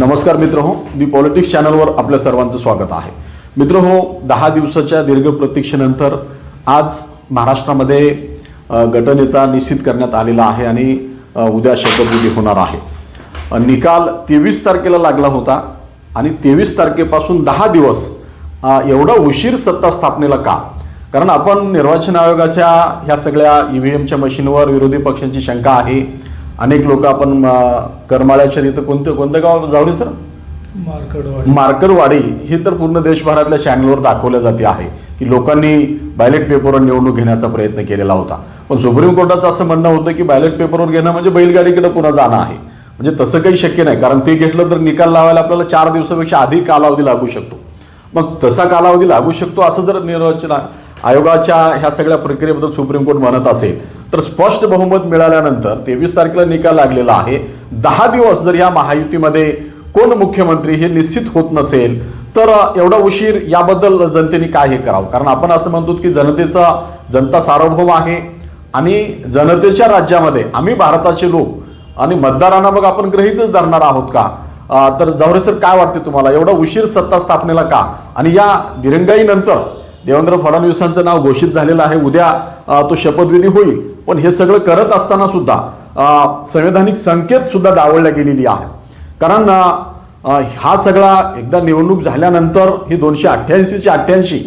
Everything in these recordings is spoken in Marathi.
नमस्कार मित्र हो दी पॉलिटिक्स चॅनलवर आपल्या सर्वांचं स्वागत आहे. मित्र हो दहा दिवसाच्या दीर्घ प्रतीक्षेनंतर आज महाराष्ट्रामध्ये गटनेता निश्चित करण्यात आलेला आहे आणि उद्या शपथविधी होणार आहे. निकाल तेवीस तारखेला लागला होता आणि तेवीस तारखेपासून दहा दिवस एवढा उशीर सत्ता स्थापनेला का? कारण आपण निर्वाचन आयोगाच्या ह्या सगळ्या ई व्ही एमच्या मशीनवर विरोधी पक्षांची शंका आहे. अनेक लोक आपण करमाळ्याच्या इथं कोणतं कोणतं गाव जाऊ सर? मार्कडवाडी. मार्करवाडी ही तर पूर्ण देशभरातल्या चॅनलवर दाखवल्या जाते आहे की लोकांनी बॅलेट पेपरवर निवडणूक घेण्याचा प्रयत्न केलेला होता. पण सुप्रीम कोर्टाचं असं म्हणणं होतं की बॅलेट पेपरवर घेणं म्हणजे बैलगाडीकडे पुन्हा जाणं आहे. म्हणजे तसं काही शक्य नाही कारण ते घेतलं तर निकाल लावायला आपल्याला चार दिवसापेक्षा अधिक कालावधी लागू शकतो. मग तसा कालावधी लागू शकतो असं जर निर्वाचन आयोगाच्या ह्या सगळ्या प्रक्रियेबद्दल सुप्रीम कोर्ट म्हणत असेल तर स्पष्ट बहुमत मिळाल्यानंतर तेवीस तारखेला निकाल लागलेला आहे. दहा दिवस जर या महायुतीमध्ये कोण मुख्यमंत्री हे निश्चित होत नसेल तर एवढा उशीर याबद्दल जनतेने काय हे करावं? कारण आपण असं म्हणतो की जनतेचा जनता सार्वभौम आहे आणि जनतेच्या राज्यामध्ये आम्ही भारताचे लोक आणि मतदारांना मग आपण ग्रहितच धरणार आहोत का? तर जावरे सर काय वाटते तुम्हाला? एवढा उशीर सत्ता स्थापनेला का? आणि या दिरंगाईनंतर देवेंद्र फडणवीसांचं नाव घोषित झालेलं आहे. उद्या तो शपथविधी होईल. पण हे सगळं करत असताना सुद्धा संवैधानिक संकेत सुद्धा डावळल्या गेलेली आहे. कारण हा सगळा एकदा निवडणूक झाल्यानंतर ही दोनशे अठ्ठ्याऐंशीचे अठ्ठ्याऐंशी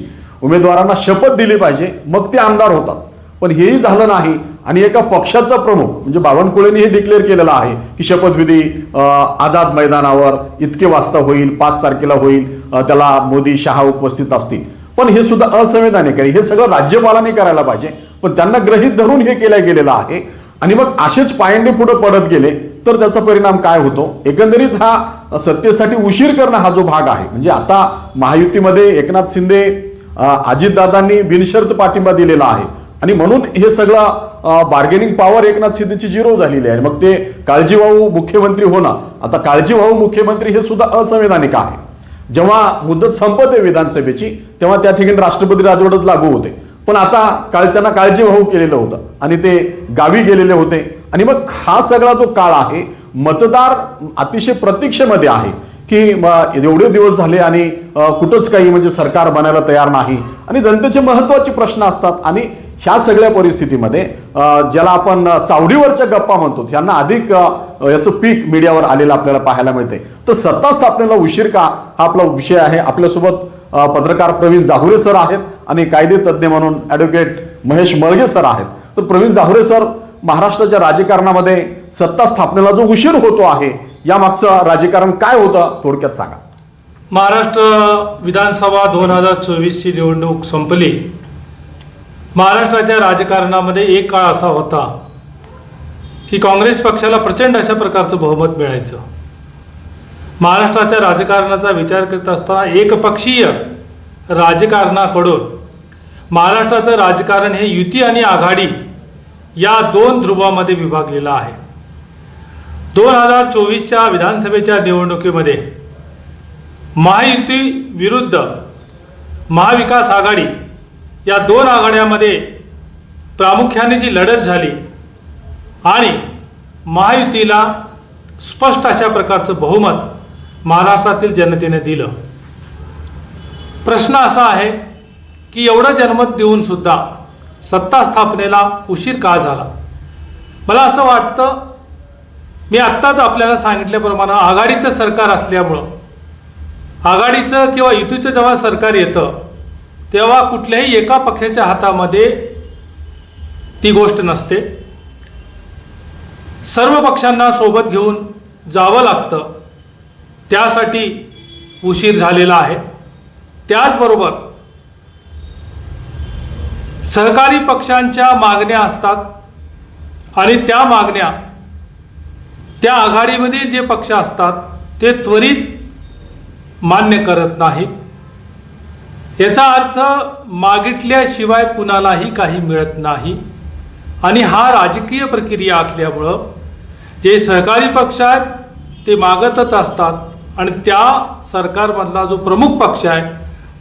उमेदवारांना शपथ दिली पाहिजे मग ते आमदार होतात. पण हेही झालं नाही आणि एका पक्षाचा प्रमुख म्हणजे बावनकुळेंनी हे डिक्लेअर केलेलं आहे की शपथविधी आझाद मैदानावर इतके वाजता होईल पाच तारखेला होईल त्याला मोदी शहा उपस्थित असतील. पण हे सुद्धा असंवैधानिक आहे. हे सगळं राज्यपालाने करायला पाहिजे. पण त्यांना ग्रहित धरून हे केलं गेलेलं आहे. आणि मग असेच पायंडे पुढे पडत गेले तर त्याचा परिणाम काय होतो? एकंदरीत हा सत्तेसाठी उशीर करणं हा जो भाग आहे. म्हणजे आता महायुतीमध्ये एकनाथ शिंदे अजितदादांनी बिनशर्त पाठिंबा दिलेला आहे. आणि म्हणून हे सगळं बार्गेनिंग पॉवर एकनाथ शिंदेची झिरो झालेली आहे. मग ते काळजीवाहू मुख्यमंत्री होणं. आता काळजीवाहू मुख्यमंत्री हे सुद्धा असंवैधानिक आहे. जेव्हा मुदत संपते विधानसभेची तेव्हा त्या ठिकाणी राष्ट्रपती राजवटच लागू होते. पण आता काळ त्यांना काळजीवाहू केलेलं होतं आणि ते गावी गेलेले होते. आणि मग हा सगळा जो काळ आहे मतदार अतिशय प्रतीक्षेमध्ये आहे की एवढे दिवस झाले आणि कुठंच काही म्हणजे सरकार बनायला तयार नाही. आणि जनतेचे महत्त्वाचे प्रश्न असतात आणि ह्या सगळ्या परिस्थितीमध्ये ज्याला आपण चावडीवरच्या गप्पा म्हणतो यांना अधिक याचं पीक मीडियावर आलेलं आपल्याला पाहायला मिळते तर सत्ता स्थापनेला उशीर का हा आपला विषय आहे. आपल्यासोबत पत्रकार प्रवीण जाहुरे सर आहेत आणि कायदे तज्ज्ञ म्हणून ॲडव्होकेट महेश मळगे सर आहेत. तर प्रवीण जाहुरे सर महाराष्ट्राच्या राजकारणामध्ये सत्ता स्थापनेला जो उशीर होतो आहे या मागचं राजकारण काय होतं थोडक्यात सांगा. महाराष्ट्र विधानसभा दोन हजार चोवीसची निवडणूक संपली. महाराष्ट्राच्या राजकारणामध्ये एक काळ असा होता की काँग्रेस पक्षाला प्रचंड अशा प्रकारचं बहुमत मिळायचं. महाराष्ट्राच्या राजकारणाचा विचार करत असताना एकपक्षीय राजकारणाकडून महाराष्ट्राचं राजकारण हे युती आणि आघाडी या दोन ध्रुवामध्ये विभागलेलं आहे. दोन हजार चोवीसच्या विधानसभेच्या निवडणुकीमध्ये महायुती विरुद्ध महाविकास आघाडी या दोन आघाड्यामध्ये प्रामुख्याने जी लढत झाली आणि महायुतीला स्पष्ट अशा प्रकारचं बहुमत महाराष्ट्रातील जनतेने दिलं. प्रश्न असा आहे की एवढं जनमत देऊन सुद्धा सत्ता स्थापनेला उशीर का झाला? मला असं वाटतं मी आत्ताच आपल्याला सांगितल्याप्रमाणे आघाडीचं सरकार असल्यामुळं आघाडीचं किंवा युतीचं जेव्हा सरकार येतं तेव्हा कुठल्याही एका पक्षाच्या हातामध्ये ती गोष्ट नसते. सर्व पक्षांना सोबत घेऊन जावं लागतं. त्यासाठी उशीर झालेला आहे. त्याचबरोबर सहकारी पक्षांच्या मागण्या असतात आणि त्या मागण्या त्या आघाडीमधील जे पक्ष असतात ते त्वरित मान्य करत नाहीत. याचा अर्थ मागितल्याशिवाय कुणालाही काही मिळत नाही. आणि हा राजकीय प्रक्रिया असल्यामुळं जे सहकारी पक्ष आहेत ते मागतच असतात. आणि त्या सरकारमधला जो प्रमुख पक्ष आहे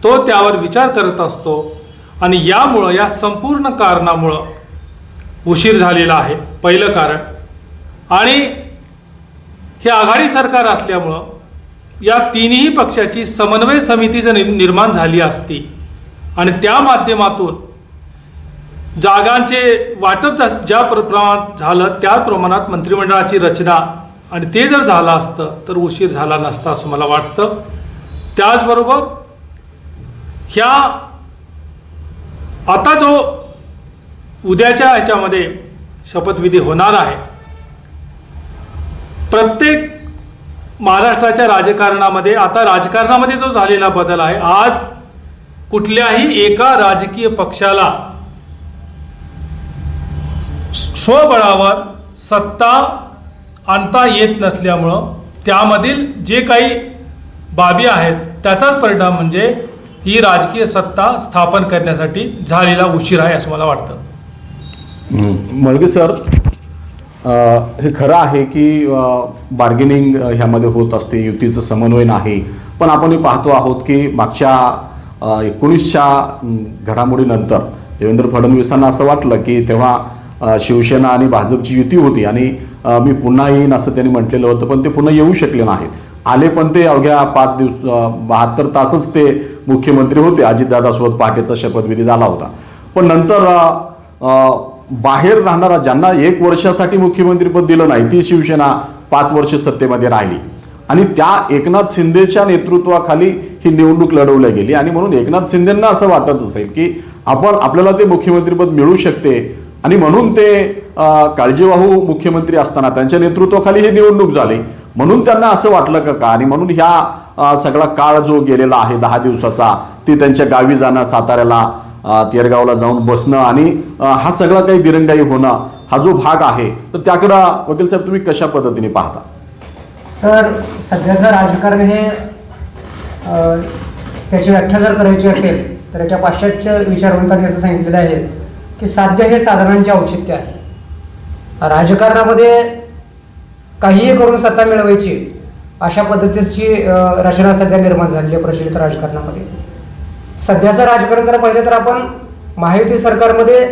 तो त्यावर विचार करत असतो. आणि यामुळं या संपूर्ण कारणामुळं उशीर झालेला आहे. पहिलं कारण. आणि हे आघाडी सरकार असल्यामुळं या तिन्ही पक्षाची समन्वय समिती जर नि- निर्माण झाली असती आणि त्या माध्यमातून जागांचे वाटप जा- ज्या प्र- प्रमाणात झालं त्या प्रमाणात मंत्रिमंडळाची रचना आणि ते जर झालं असतं तर उशीर झाला नसता असं मला वाटतं. त्याचबरोबर ह्या आता जो उद्याच्या ह्याच्यामध्ये शपथविधी होणार आहे प्रत्येक महाराष्ट्राच्या राजकारणामध्ये आता राजकारणामध्ये जो झालेला बदल आहे आज कुठल्याही एका राजकीय पक्षाला स्वबळावर सत्ता आणता येत नसल्यामुळं त्यामधील जे काही बाबी आहेत त्याचाच परिणाम म्हणजे ही राजकीय सत्ता स्थापन करण्यासाठी झालेला उशीर आहे असं मला वाटतं. मळगे सर हे खरं आहे की बार्गेनिंग ह्यामध्ये होत असते युतीचं समन्वय नाही. पण आपण हे पाहतो आहोत की मागच्या एकोणीसच्या घडामोडीनंतर देवेंद्र फडणवीसांना असं वाटलं की तेव्हा शिवसेना आणि भाजपची युती होती आणि मी पुन्हा येईन असं त्यांनी म्हटलेलं होतं पण ते पुन्हा येऊ शकले नाहीत. आले पण ते अवघ्या पाच दिवस बहात्तर तासच ते मुख्यमंत्री होते. अजितदादासोबत पहाटेचा शपथविधी झाला होता. पण नंतर बाहेर राहणारा ज्यांना एक वर्षासाठी मुख्यमंत्रीपद दिलं नाही ती शिवसेना पाच वर्ष सत्तेमध्ये राहिली. आणि त्या एकनाथ शिंदेच्या नेतृत्वाखाली ही निवडणूक लढवल्या गेली. आणि म्हणून एकनाथ शिंदेंना असं वाटत असेल की आपण आपल्याला ते मुख्यमंत्रीपद मिळू शकते. आणि म्हणून ते काळजीवाहू मुख्यमंत्री असताना त्यांच्या नेतृत्वाखाली ही निवडणूक झाली. म्हणून त्यांना असं वाटलं का का? आणि म्हणून ह्या सगळा काळ जो गेलेला आहे दहा दिवसाचा ती त्यांच्या गावी जाणं साताऱ्याला तेरगावला जाऊन बसणं आणि हा सगळा काही दिरंगाई होणं हा जो भाग आहे तर त्याकडं वकील साहेब तुम्ही कशा पद्धतीने पाहता? सर सध्याचं राजकारण हे त्याची व्याख्या जर करायची असेल तर एका पाश्चात्य विचारवंतांनी असं सांगितलेलं आहे की साध्य हे साधनांचे औचित्य आहे. राजकारणामध्ये काहीही करून सत्ता मिळवायची अशा पद्धतीची रचना सध्या निर्माण झालेली आहे प्रचलित राजकारणामध्ये. सध्याचं राजकारण जर पाहिलं तर आपण महायुती सरकारमध्ये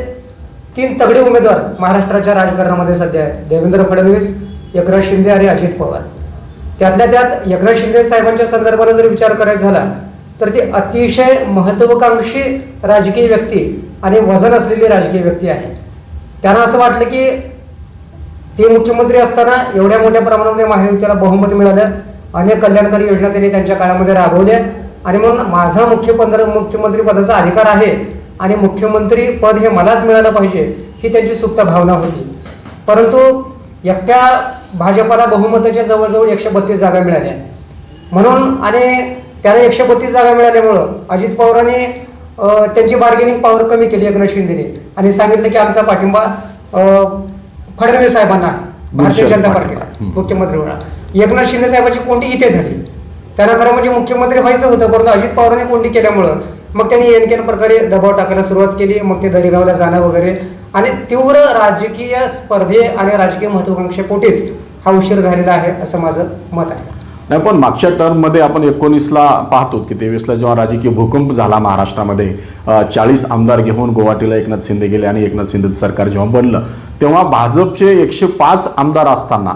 तीन तगडे उमेदवार महाराष्ट्राच्या राजकारणामध्ये सध्या आहेत. देवेंद्र फडणवीस एकनाथ शिंदे आणि अजित पवार. त्यातल्या त्यात एकनाथ शिंदे साहेबांच्या संदर्भाला जर विचार करायचा झाला तर ती अतिशय महत्वाकांक्षी राजकीय व्यक्ती आणि वजन असलेली राजकीय व्यक्ती आहे. त्यांना असं वाटलं की ते मुख्यमंत्री असताना एवढ्या मोठ्या प्रमाणामध्ये महायुतीला बहुमत मिळालं अनेक कल्याणकारी योजना त्यांनी त्यांच्या काळामध्ये राबवल्या आणि म्हणून माझा मुख्यमंत्री मुख्यमंत्री पदाचा अधिकार आहे आणि मुख्यमंत्री पद हे मलाच मिळालं पाहिजे ही त्यांची सुप्त भावना होती. परंतु एकट्या भाजपाला बहुमताच्या जवळजवळ एकशे बत्तीस जागा मिळाल्या. म्हणून आणि त्याला एकशे बत्तीस जागा मिळाल्यामुळं अजित पवारांनी त्यांची बार्गेनिंग पॉवर कमी केली एकनाथ शिंदेने. आणि सांगितलं की आमचा पाठिंबा फडणवीस साहेबांना भारतीय जनता. पार्टीला. मुख्यमंत्री म्हणा एकनाथ शिंदे साहेबांची कोंडी इथे झाली. त्यांना खरं म्हणजे मुख्यमंत्री व्हायचं होतं परंतु अजित पवारांनी कोंडी केल्यामुळं मग त्यांनी एनकेन प्रकारे दबाव टाकायला सुरुवात केली मग ते दरेगावला जाणं वगैरे. आणि तीव्र राजकीय स्पर्धे आणि राजकीय महत्वाकांक्षेपोटीच हा उशीर झालेला आहे असं माझं मत आहे. नाही पण मागच्या टर्ममध्ये आपण एकोणीसला पाहतो की तेवीसला जेव्हा राजकीय भूकंप झाला महाराष्ट्रामध्ये चाळीस आमदार घेऊन गुवाहाटीला एकनाथ शिंदे गेले आणि एकनाथ शिंदे सरकार जेव्हा बनलं तेव्हा भाजपचे एकशे पाच आमदार असताना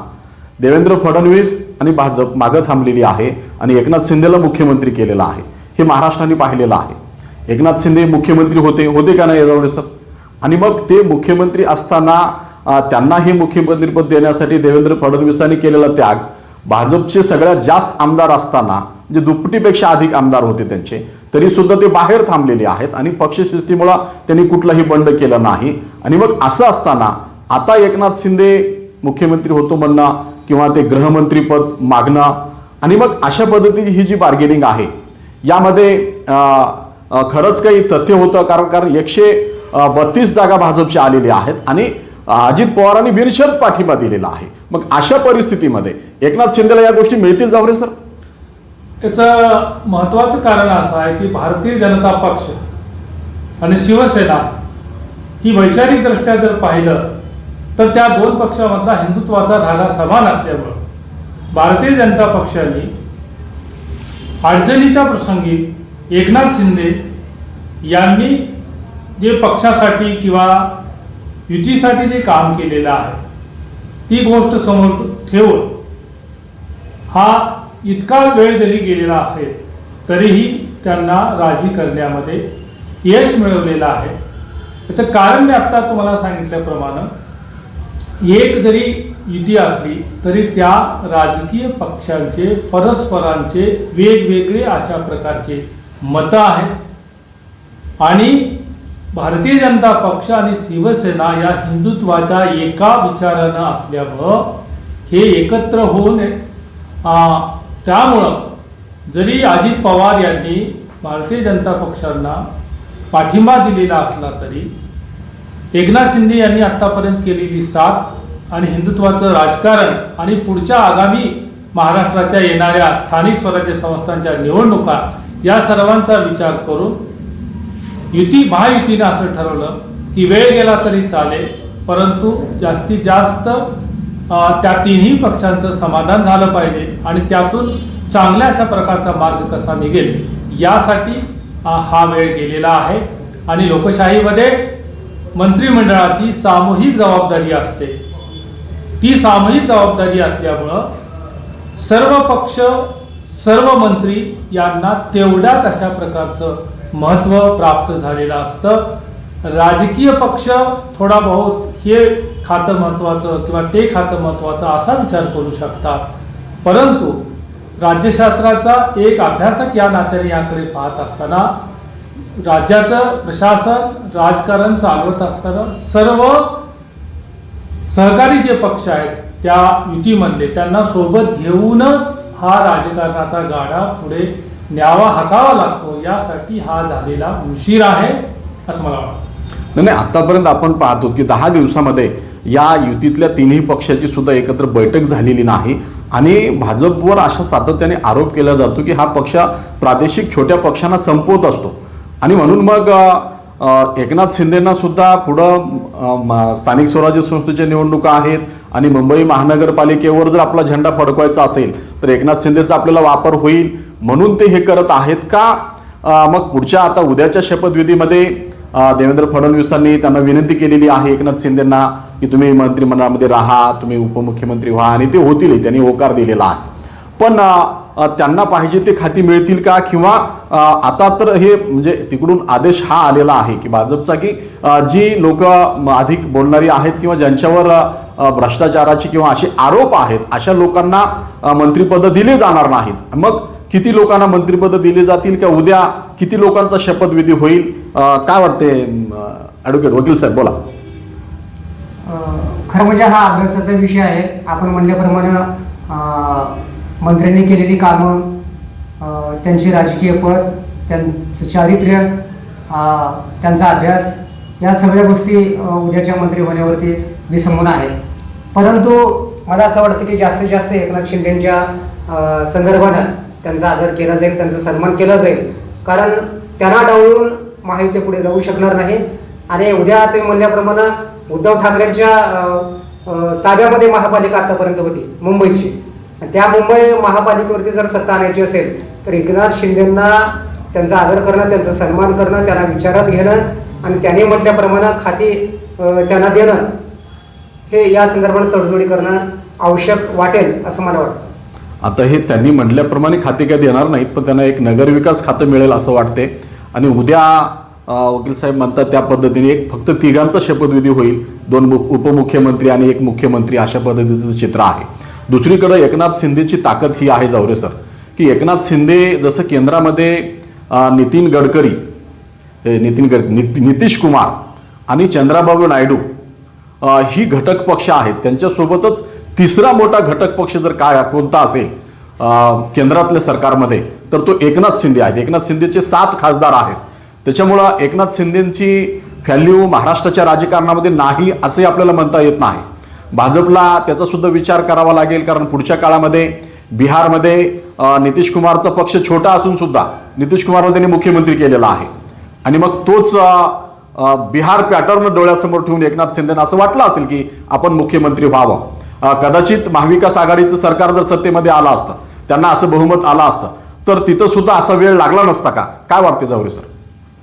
देवेंद्र फडणवीस आणि भाजप मागं थांबलेली आहे आणि एकनाथ शिंदेला मुख्यमंत्री केलेलं आहे. हे महाराष्ट्राने पाहिलेलं आहे. एकनाथ शिंदे मुख्यमंत्री होते होते का नाही याजवळ सर? आणि मग ते मुख्यमंत्री असताना त्यांना हे मुख्यमंत्रीपद देण्यासाठी देवेंद्र फडणवीसांनी केलेला त्याग भाजपचे सगळ्यात जास्त आमदार असताना म्हणजे दुपटीपेक्षा अधिक आमदार होते त्यांचे तरी सुद्धा ते बाहेर थांबलेले आहेत आणि पक्षशिस्तीमुळं त्यांनी कुठलाही बंड केला नाही. आणि मग असं असताना आता एकनाथ शिंदे मुख्यमंत्री होतो म्हणणं किंवा ते गृहमंत्रीपद मागणं. आणि मग अशा पद्धतीची ही जी बार्गेनिंग आहे यामध्ये खरंच काही तथ्य होतं कारण कारण एकशे बत्तीस जागा भाजपच्या आलेल्या आहेत आणि अजित पवारांनी बिनशर्त पाठिंबा दिलेला आहे. मग अशा परिस्थितीमध्ये एकनाथ शिंदेला या गोष्टी मिळतील जावरे सर? याचं महत्वाचं कारण असं आहे की भारतीय जनता पक्ष आणि शिवसेना ही वैचारिकदृष्ट्या जर पाहिलं तर त्या दोन पक्षामधला हिंदुत्वाचा धागा समान असल्यामुळं भारतीय जनता पक्षाने अडचणीच्या प्रसंगी एकनाथ शिंदे यांनी जे पक्षासाठी किंवा युतीसाठी जे काम केलेलं आहे ती गोष्ट समोर ठेवून हा इतका वेळ जरी गेलेला असेल तरीही त्यांना राजी करण्यामध्ये यश मिळवलेलं आहे. याचं कारण मी आत्ता तुम्हाला सांगितल्याप्रमाणे एक जरी युती असली तरी त्या राजकीय पक्षांचे परस्परांचे वेगवेगळे अशा प्रकारचे मतं आहेत. आणि भारतीय जनता पक्ष आणि शिवसेना या हिंदुत्वाच्या एका विचारानं असल्यामुळं हे एकत्र होऊन नये. त्यामुळं जरी अजित पवार यांनी भारतीय जनता पक्षांना पाठिंबा दिलेला असला तरी एकनाथ शिंदे यांनी आतापर्यंत केलेली साथ आणि हिंदुत्वाचं राजकारण आणि पुढच्या आगामी महाराष्ट्राच्या येणाऱ्या स्थानिक स्वराज्य संस्थांच्या निवडणुका या सर्वांचा विचार करून युती महायुतीने असं ठरवलं की वेळ गेला तरी चालेल परंतु जास्तीत जास्त त्या तिन्ही पक्षांचं समाधान झालं पाहिजे आणि त्यातून चांगल्या अशा प्रकारचा मार्ग कसा निघेल यासाठी हा वेळ गेलेला आहे. आणि लोकशाहीमध्ये मंत्रिमंडळाची सामूहिक जबाबदारी असते. ती सामूहिक जबाबदारी असल्यामुळं सर्व पक्ष सर्व मंत्री यांना तेवढ्याच अशा प्रकारचं महत्त्व प्राप्त झालेलं असतं. राजकीय पक्ष थोडा बहुत हे खातं महत्त्वाचं किंवा ते खातं महत्त्वाचं असा विचार करू शकतात. परंतु राज्यशास्त्राचा एक अभ्यासक या नात्याने याकडे पाहत असताना राज्याचं प्रशासन राजकारण चालवत असताना सर्व सहकारी जे पक्ष आहेत त्या युतीमधले त्यांना सोबत घेऊनच हा राजकारणाचा गाडा पुढे न्यावा हाकावा लागतो. यासाठी हा झालेला उशीर आहे असं मला वाटतं. नाही, आतापर्यंत आपण पाहतो की दहा दिवसामध्ये या युतीतल्या तिन्ही पक्षाची सुद्धा एकत्र बैठक झालेली नाही आणि भाजपवर अशा सातत्याने आरोप केला जातो की हा पक्ष प्रादेशिक छोट्या पक्षांना संपवत असतो. आणि म्हणून मग एकनाथ शिंदेना सुद्धा पुढं स्थानिक स्वराज्य संस्थेच्या निवडणुका आहेत आणि मुंबई महानगरपालिकेवर जर आपला झेंडा फडकवायचा असेल तर एकनाथ शिंदेचा आपल्याला वापर होईल म्हणून ते हे करत आहेत का? मग पुढच्या आता उद्याच्या शपथविधीमध्ये देवेंद्र फडणवीसांनी त्यांना विनंती केलेली आहे एकनाथ शिंदेना की तुम्ही मंत्रिमंडळामध्ये राहा तुम्ही उपमुख्यमंत्री व्हा आणि ते होतील त्यांनी होकार दिलेला आहे. पण त्यांना पाहिजे ते खाती मिळतील का? किंवा आता तर हे म्हणजे तिकडून आदेश हा आलेला आहे की भाजपचा की जी लोक अधिक बोलणारी आहेत किंवा ज्यांच्यावर भ्रष्टाचाराची किंवा असे आरोप आहेत अशा लोकांना मंत्रिपद दिले जाणार नाहीत. मग किती लोकांना मंत्रिपद दिली जातील किंवा उद्या किती लोकांचा शपथविधी होईल? काय वाटते ॲडव्होकेट वकील साहेब बोला. खरं म्हणजे हा अभ्यासाचा विषय आहे. आपण म्हणल्याप्रमाणे मंत्र्यांनी केलेली कामं त्यांची त्यांचे राजकीय पद त्यांचं चारित्र्य त्यांचा अभ्यास या सगळ्या गोष्टी उद्याच्या मंत्री होण्यावरती विसंबून आहेत. परंतु मला असं वाटतं की जास्तीत जास्त एकनाथ शिंदेच्या संदर्भानं त्यांचा आदर केला जाईल त्यांचा सन्मान केला जाईल. कारण त्यांना डावळून महायुती पुढे जाऊ शकणार नाही. आणि उद्या तुम्ही म्हणल्याप्रमाणे उद्धव ठाकरेंच्या ताब्यामध्ये महापालिका आतापर्यंत होती मुंबईची. त्या मुंबई महापालिकेवरती जर सत्ता आणायची असेल तर एकनाथ शिंदेंना त्यांचा आदर करणं त्यांचा सन्मान करणं त्यांना विचारात घेणं आणि त्यांनी म्हटल्याप्रमाणे खाती त्यांना देणं हे या संदर्भात तडजोडी करणं आवश्यक वाटेल असं मला वाटतं. आता हे त्यांनी म्हटल्याप्रमाणे खाते काय देणार नाहीत पण त्यांना एक नगरविकास खातं मिळेल असं वाटते. आणि उद्या वकील साहेब म्हणतात त्या पद्धतीने एक फक्त तिघांचा शपथविधी होईल. दोन मु- उपमुख्यमंत्री आणि एक मुख्यमंत्री अशा पद्धतीचं चित्र आहे. दुसरीकडे एकनाथ शिंदेची ताकद ही आहे जावरे सर. की एकनाथ शिंदे जसं केंद्रामध्ये नितीन गडकरी नितीन गड नितीश कुमार आणि चंद्राबाबू नायडू ही घटक पक्ष आहेत. त्यांच्यासोबतच तिसरा मोठा घटक पक्ष जर काय कोणता असेल केंद्रातल्या सरकारमध्ये तर तो एकनाथ शिंदे आहेत. एकनाथ शिंदेचे सात खासदार आहेत. त्याच्यामुळं एकनाथ शिंदेची व्हॅल्यू महाराष्ट्राच्या राजकारणामध्ये नाही असे आपल्याला म्हणता येत नाही. भाजपला त्याचा सुद्धा विचार करावा लागेल कारण पुढच्या काळामध्ये बिहारमध्ये नितीशकुमारचा नितीश कुमारचा पक्ष छोटा असून सुद्धा नितीश कुमारला त्यांनी मुख्यमंत्री केलेला आहे. आणि मग तोच बिहार पॅटर्न डोळ्यासमोर ठेवून एकनाथ शिंदेना असं वाटलं असेल की आपण मुख्यमंत्री व्हावं. कदाचित महाविकास आघाडीचं सरकार जर सत्तेमध्ये आलं असतं त्यांना असं बहुमत आलं असतं तर तिथं सुद्धा असा वेळ लागला नसता का? काय वाटते जावरे सर?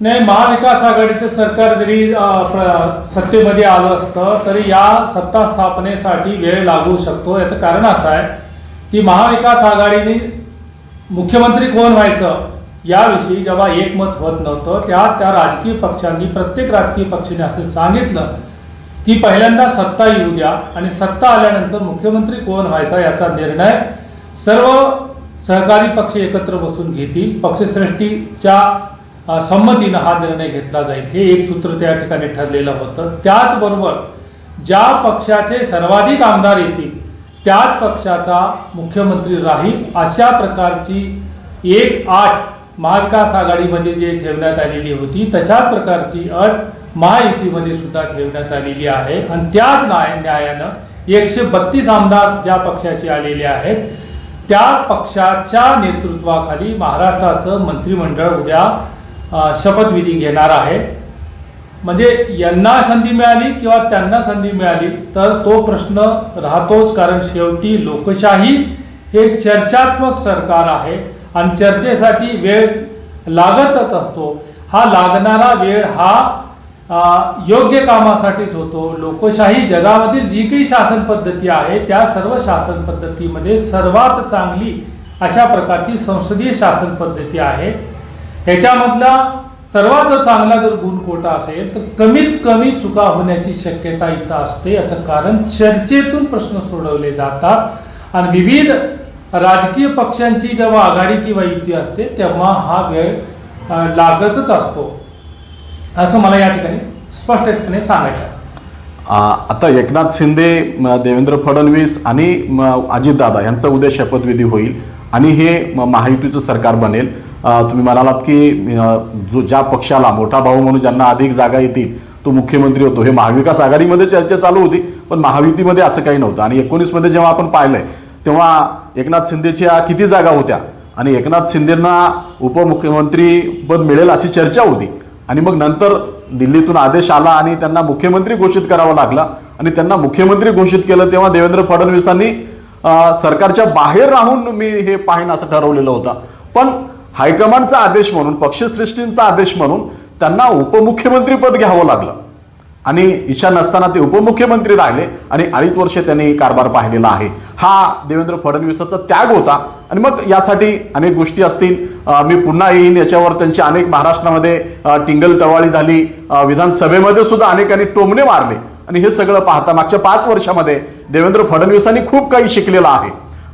नाही महाविकास आघाडीचं सरकार जरी प्र- सत्तेमध्ये आलं असतं तरी या सत्ता स्थापनेसाठी वेळ लागू शकतो. याचं कारण असं आहे की महाविकास आघाडीने मुख्यमंत्री कोण व्हायचं याविषयी जेव्हा एकमत होत नव्हतं त्या त्या राजकीय पक्षांनी प्रत्येक राजकीय पक्षाने असं सांगितलं की पहिल्यांदा सत्ता येऊ द्या आणि सत्ता आल्यानंतर मुख्यमंत्री कोण व्हायचा याचा निर्णय सर्व सहकारी पक्ष एकत्र बसून घेतील. पक्षश्रेष्ठीच्या संमतीनं हा निर्णय घेतला जाईल. हे एक सूत्र त्या ठिकाणी ठरलेलं होतं. त्याचबरोबर ज्या पक्षाचे सर्वाधिक आमदार येतील त्याच पक्षाचा मुख्यमंत्री राहील अशा प्रकारची एक आठ महाविकास आघाडीमध्ये जे ठेवण्यात आलेली होती तशाच प्रकारची अट महायुतीमध्ये सुद्धा ठेवण्यात आलेली आहे. आणि त्याच न्याय न्यायानं एकशे बत्तीस आमदार ज्या पक्षाचे आलेले आहेत त्या पक्षाच्या नेतृत्वाखाली महाराष्ट्राचं मंत्रिमंडळ उद्या शपथविधी घेणार आहे. म्हणजे यांना संधी मिळाली किंवा त्यांना संधी मिळाली तर तो प्रश्न राहतोच कारण शेवटी लोकशाही हे चर्चात्मक सरकार आहे आणि चर्चेसाठी वेळ लागतच असतो. हा लागणारा वेळ हा योग्य कामासाठीच होतो. लोकशाही जगामधील जी काही शासन पद्धती आहे त्या सर्व शासन पद्धतीमध्ये सर्वात चांगली अशा प्रकारची संसदीय शासन पद्धती आहे. ह्याच्यामधला सर्वात जर चांगला जर गुण कोटा असेल तर कमीत कमी चुका होण्याची शक्यता इथं असते. याचं कारण चर्चेतून प्रश्न सोडवले जातात. आणि विविध राजकीय पक्षांची जेव्हा आघाडी किंवा युती असते तेव्हा हा वेळ लागतच असतो. असं मला या ठिकाणी स्पष्टपणे सांगायचं आता एकनाथ शिंदे म, देवेंद्र फडणवीस आणि म, अजितदादा यांचा उद्या शपथविधी होईल. आणि हे म, महायुतीचं सरकार बनेल. तुम्ही म्हणालात की जो ज्या पक्षाला मोठा भाऊ म्हणून ज्यांना अधिक जागा येतील तो मुख्यमंत्री होतो. हे महाविकास आघाडीमध्ये चर्चा चालू होती पण महायुतीमध्ये असं काही नव्हतं. आणि एकोणीसमध्ये जेव्हा आपण पाहिलंय तेव्हा एकनाथ शिंदेच्या किती जागा होत्या? आणि एकनाथ शिंदेना उपमुख्यमंत्री पद मिळेल अशी चर्चा होती. आणि मग नंतर दिल्लीतून आदेश आला आणि त्यांना मुख्यमंत्री घोषित करावा लागला. आणि त्यांना मुख्यमंत्री घोषित केलं तेव्हा देवेंद्र फडणवीसांनी सरकारच्या बाहेर राहून मी हे पाहिन असं ठरवलेलं होतं. पण हायकमांडचा आदेश म्हणून पक्षश्रेष्ठींचा आदेश म्हणून त्यांना उपमुख्यमंत्री पद घ्यावं लागलं. आणि इच्छा नसताना ते उपमुख्यमंत्री राहिले आणि अडीच वर्ष त्यांनी कारभार पाहिलेला आहे. हा देवेंद्र फडणवीसाचा त्याग होता. आणि मग यासाठी अनेक गोष्टी असतील. मी पुन्हा येईन. याच्यावर त्यांची अनेक महाराष्ट्रामध्ये टिंगल टवाळी झाली. विधानसभेमध्ये सुद्धा अनेकांनी टोमणे मारले. आणि हे सगळं पाहता मागच्या पाच वर्षामध्ये देवेंद्र फडणवीसांनी खूप काही शिकलेलं आहे.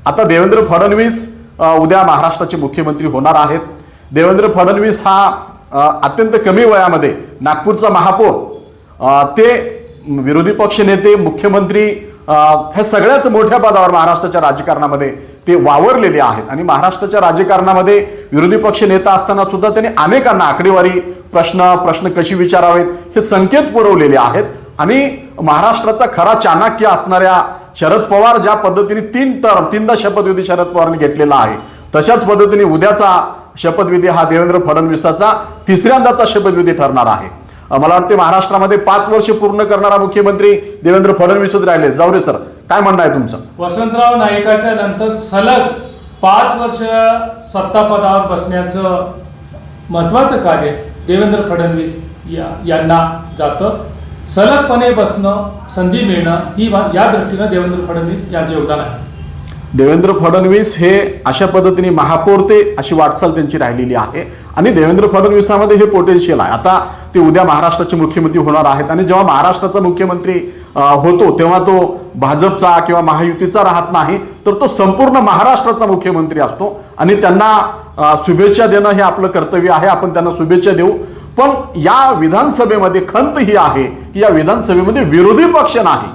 आता देवेंद्र फडणवीस उद्या महाराष्ट्राचे मुख्यमंत्री होणार आहेत. देवेंद्र फडणवीस हा अत्यंत कमी वयामध्ये नागपूरचा महापौर. ते विरोधी पक्ष नेते मुख्यमंत्री ह्या सगळ्याच मोठ्या पदावर महाराष्ट्राच्या राजकारणामध्ये ते वावरलेले आहेत. आणि महाराष्ट्राच्या राजकारणामध्ये विरोधी पक्ष नेता असताना सुद्धा त्यांनी अनेकांना आकडेवारी प्रश्न प्रश्न कशी विचारावेत हे संकेत पुरवलेले आहेत. आणि महाराष्ट्राचा खरा चाणक्य असणाऱ्या शरद पवार ज्या पद्धतीने तीन टर्म तीनदा शपथविधी शरद पवारांनी घेतलेला आहे तशाच पद्धतीने उद्याचा शपथविधी हा देवेंद्र फडणवीसाचा तिसऱ्यांदाचा शपथविधी ठरणार आहे. मला वाटते महाराष्ट्रामध्ये पाच वर्ष पूर्ण करणारा मुख्यमंत्री देवेंद्र फडणवीसच राहिले. जावरे सर काय म्हणणं आहे तुमचं? वसंतराव नाईकाच्या नंतर सलग पाच वर्ष सत्तापदावर बसण्याचं महत्वाचं कार्य देवेंद्र फडणवीस या यांना जातं. सलगपणे बसणं संधी मिळणं ही या दृष्टीनं देवेंद्र फडणवीस यांचं योगदान आहे. देवेंद्र फडणवीस हे अशा पद्धतीने महापौर ते अशी वाटचाल त्यांची राहिलेली आहे. आणि देवेंद्र फडणवीसामध्ये हे पोटेन्शियल आहे. आता ते उद्या महाराष्ट्राचे मुख्यमंत्री होणार आहेत. आणि जेव्हा महाराष्ट्राचा मुख्यमंत्री होतो तेव्हा तो भाजपचा किंवा महायुतीचा राहत नाही तर तो संपूर्ण महाराष्ट्राचा मुख्यमंत्री असतो. आणि त्यांना शुभेच्छा देणं हे आपलं कर्तव्य आहे. आपण त्यांना शुभेच्छा देऊ. पण या विधानसभेमध्ये खंत ही आहे की या विधानसभेमध्ये विरोधी पक्ष नाही.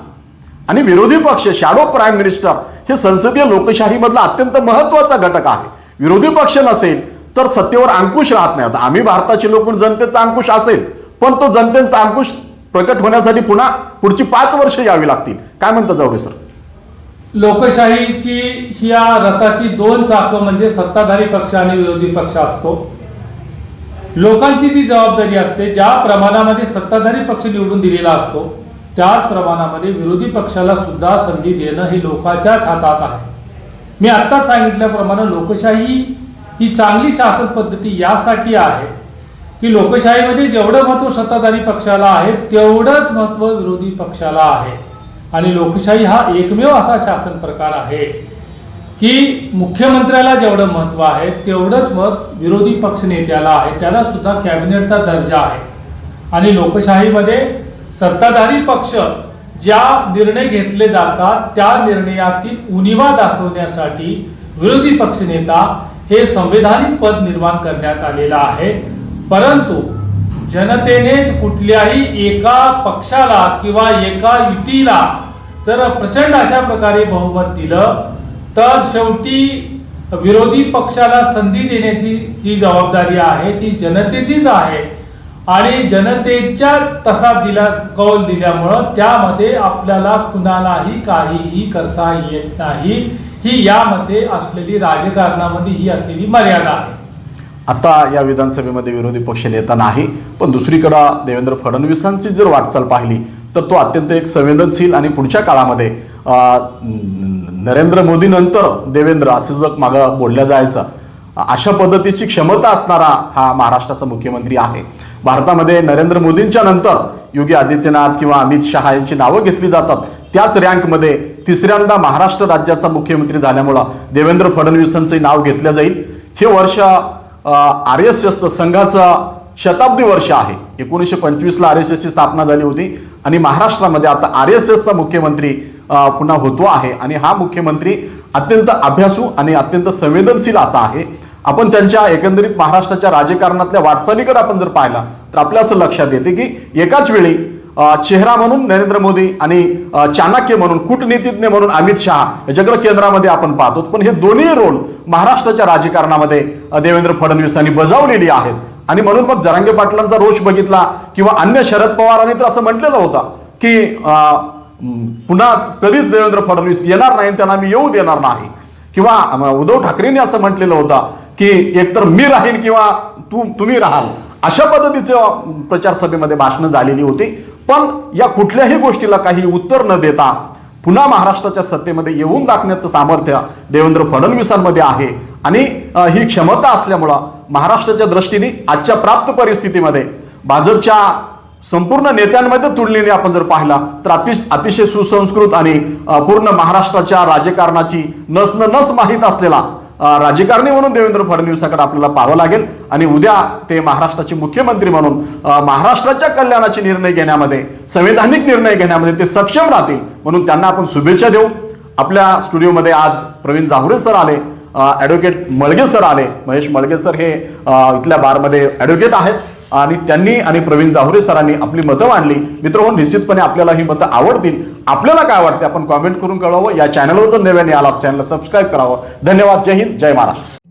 आणि विरोधी पक्ष शॅडो प्राईम मिनिस्टर हे संसदीय लोकशाहीमधला अत्यंत महत्त्वाचा घटक आहे. विरोधी पक्ष नसेल तर सत्तेवर अंकुश राहत नाही. आता आम्ही भारताचे लोक जनतेचा अंकुश असेल पण तो जनतेचा अंकुश प्रकट होण्यासाठी पुन्हा पुढची पाच वर्ष यावी लागतील. काय म्हणता जावरे सर? लोकशाहीची ही या रथाची दोन चाकं म्हणजे सत्ताधारी पक्ष आणि विरोधी पक्ष असतो. लोकांची जी जबाबदारी असते ज्या प्रमाणामध्ये सत्ताधारी पक्ष निवडून दिलेला असतो त्याच प्रमाणामध्ये विरोधी पक्षाला सुद्धा संधी देणं हे लोकांच्याच हातात आहे. मी आत्ताच सांगितल्याप्रमाणे लोकशाही ही चांगली शासन पद्धती यासाठी आहे की लोकशाहीमध्ये जेवढं महत्त्व सत्ताधारी पक्षाला आहे तेवढंच महत्त्व विरोधी पक्षाला आहे. आणि लोकशाही हा एकमेव असा शासन प्रकार आहे. की मुख्यमंत्र्याला जेवढं महत्त्व आहे तेवढंच मत विरोधी पक्षनेत्याला आहे. त्याला सुद्धा कॅबिनेटचा दर्जा आहे. आणि लोकशाहीमध्ये सत्ताधारी पक्ष ज्या निर्णय घेतले जातात त्या निर्णयातील उणिवा दाखवण्यासाठी विरोधी पक्षनेता हे संवैधानिक पद निर्माण करण्यात आलेलं आहे. परंतु जनतेनेच कुठल्याही एका पक्षाला किंवा एका युतीला जर प्रचंड अशा प्रकारे बहुमत दिलं तर शेवटी विरोधी पक्षाला संधी देण्याची जी जबाबदारी आहे ती जनतेचीच आहे. आणि जनतेच्या तसा दिला कौल दिल्यामुळं त्यामध्ये आपल्याला कुणालाही काहीही करता येत नाही. ही यामध्ये असलेली राजकारणामध्ये ही असलेली मर्यादा आहे. आता या विधानसभेमध्ये विरोधी पक्ष नेता नाही पण दुसरीकडं देवेंद्र फडणवीसांची जर वाटचाल पाहिली तर तो अत्यंत एक संवेदनशील आणि पुढच्या काळामध्ये नरेंद्र मोदी नंतर देवेंद्र असं जर मागं बोलल्या जायचं. अशा पद्धतीची क्षमता असणारा हा महाराष्ट्राचा मुख्यमंत्री आहे. भारतामध्ये नरेंद्र मोदींच्या नंतर योगी आदित्यनाथ किंवा अमित शहा यांची नावं घेतली जातात. त्याच रँकमध्ये तिसऱ्यांदा महाराष्ट्र राज्याचा मुख्यमंत्री झाल्यामुळं देवेंद्र फडणवीसांचे नाव घेतलं जाईल. हे वर्ष आर एस एसचं संघाचं शताब्दी वर्ष आहे. एकोणीसशे पंचवीसला आर एस एसची स्थापना झाली होती आणि महाराष्ट्रामध्ये आता आर एस एसचा मुख्यमंत्री पुन्हा होतो आहे. आणि हा मुख्यमंत्री अत्यंत अभ्यासू आणि अत्यंत संवेदनशील असा आहे. आपण त्यांच्या एकंदरीत महाराष्ट्राच्या राजकारणातल्या वाटचालीकडे आपण जर पाहिला तर आपल्या असं लक्षात येते की एकाच वेळी चेहरा म्हणून नरेंद्र मोदी आणि चाणक्य म्हणून कूटनीतिज्ञ म्हणून अमित शहा याच्याकडे केंद्रामध्ये आपण पाहतो. पण हे दोन्ही रोल महाराष्ट्राच्या राजकारणामध्ये देवेंद्र देवेंद्र फडणवीसांनी बजावलेली आहेत. आणि म्हणून मग जरांगे पाटलांचा रोष बघितला किंवा अन्य शरद पवारांनी तर असं म्हटलेलं होतं की पुन्हा कधीच देवेंद्र फडणवीस येणार नाही आणि त्यांना मी येऊ देणार नाही. किंवा उद्धव ठाकरेंनी असं म्हटलेलं होतं की एकतर मी राहीन किंवा तू तुम्ही राहाल. अशा पद्धतीचं प्रचार सभेमध्ये भाषणं झालेली होती. पण या कुठल्याही गोष्टीला काही उत्तर न देता पुन्हा महाराष्ट्राच्या सत्तेमध्ये येऊन दाखण्याचं सामर्थ्य देवेंद्र फडणवीसांमध्ये आहे. आणि ही क्षमता असल्यामुळं महाराष्ट्राच्या दृष्टीने आजच्या प्राप्त परिस्थितीमध्ये भाजपच्या संपूर्ण नेत्यांमध्ये तुलनेने आपण जर पाहिला तर अतिश अतिशय सुसंस्कृत आणि पूर्ण महाराष्ट्राच्या राजकारणाची नस न नस माहीत असलेला राजकारणी म्हणून देवेंद्र फडणवीसाकडे आपल्याला पाहावं लागेल. आणि उद्या ते महाराष्ट्राचे मुख्यमंत्री म्हणून महाराष्ट्राच्या कल्याणाचे निर्णय घेण्यामध्ये संवैधानिक निर्णय घेण्यामध्ये ते सक्षम राहतील म्हणून त्यांना आपण शुभेच्छा देऊ. आपल्या स्टुडिओमध्ये आज प्रवीण जाहुरे सर आले ॲडव्होकेट मळगे सर आले. महेश मळगे सर हे इथल्या बारमध्ये ॲडव्होकेट आहेत. आणि त्यांनी आणि प्रवीण जाहुरे सरांनी आपली मतं मांडली. मित्र निश्चितपणे आपल्याला ही मतं आवडतील. आपल्याला काय वाटते आपण कॉमेंट करून कळवावं. या चॅनलवर जर नव्याने आला चॅनलला सबस्क्राईब करावं. धन्यवाद. जय हिंद. जय महाराष्ट्र.